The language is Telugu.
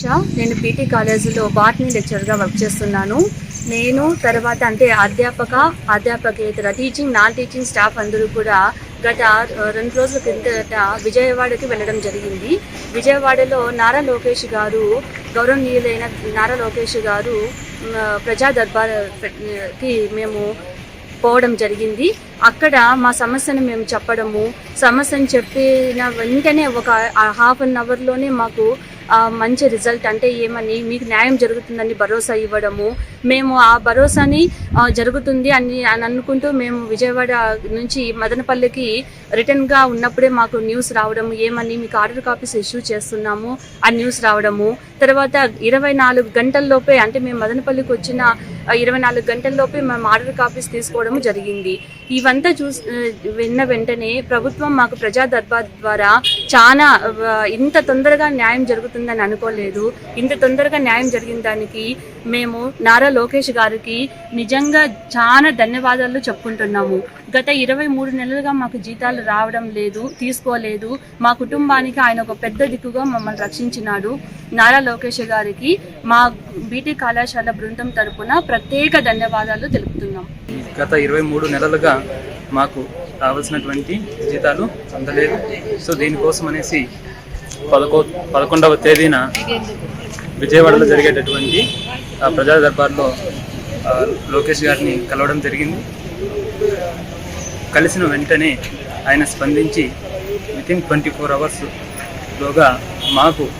దీక్ష నేను పీటీ కాలేజీలో బాటనీ లెక్చర్గా వర్క్ చేస్తున్నాను. నేను తర్వాత అంటే అధ్యాపక అధ్యాపకేతర టీచింగ్ నాన్ టీచింగ్ స్టాఫ్ అందరూ కూడా గత రెండు రోజుల క్రిందట విజయవాడకి వెళ్ళడం జరిగింది. విజయవాడలో నారా లోకేష్ గారు గౌరవనీయులైన నారా లోకేష్ గారు ప్రజా దర్బార్కి మేము పోవడం జరిగింది. అక్కడ మా సమస్యను మేము చెప్పడము సమస్యను చెప్పిన వెంటనే ఒక హాఫ్ అన్ అవర్లోనే మాకు మంచి రిజల్ట్ అంటే ఏమని మీకు న్యాయం జరుగుతుందని భరోసా ఇవ్వడము మేము ఆ భరోసాని జరుగుతుంది అని అని అనుకుంటూ మేము విజయవాడ నుంచి మదనపల్లికి రిటర్న్గా ఉన్నప్పుడే మాకు న్యూస్ రావడం ఏమని మీకు ఆర్డర్ కాపీస్ ఇష్యూ చేస్తున్నాము ఆ న్యూస్ రావడము. తర్వాత ఇరవై నాలుగు గంటల్లోపే అంటే మేము మదనపల్లికి వచ్చిన ఇరవై నాలుగు గంటల్లోపే మేము ఆర్డర్ కాపీస్ తీసుకోవడం జరిగింది. ఇవంతా చూసి విన్న వెంటనే ప్రభుత్వం మాకు ప్రజా దర్బార్ ద్వారా చాలా ఇంత తొందరగా న్యాయం జరుగుతుందని అనుకోలేదు. ఇంత తొందరగా న్యాయం జరిగిన దానికి మేము నారా లోకేష్ గారికి నిజంగా చాలా ధన్యవాదాలు చెప్పుకుంటున్నాము. గత ఇరవై మూడు నెలలుగా మాకు జీతాలు రావడం లేదు తీసుకోలేదు. మా కుటుంబానికి ఆయన ఒక పెద్ద దిక్కుగా మమ్మల్ని రక్షించినాడు. నారా లోకేష్ గారికి మా బీటీ కళాశాల బృందం తరపున ప్రత్యేక ధన్యవాదాలు తెలుపుతున్నాం. గత ఇరవై మూడు నెలలుగా మాకు రావాల్సినటువంటి జీతాలు అందలేదు. సో దీనికోసం అనేసి పదకొ పదకొండవ తేదీన విజయవాడలో జరిగేటటువంటి ప్రజా దర్బార్లో లోకేష్ గారిని కలవడం జరిగింది. కలిసిన వెంటనే ఆయన స్పందించి వితిన్ ట్వంటీ ఫోర్ అవర్స్లోగా మాకు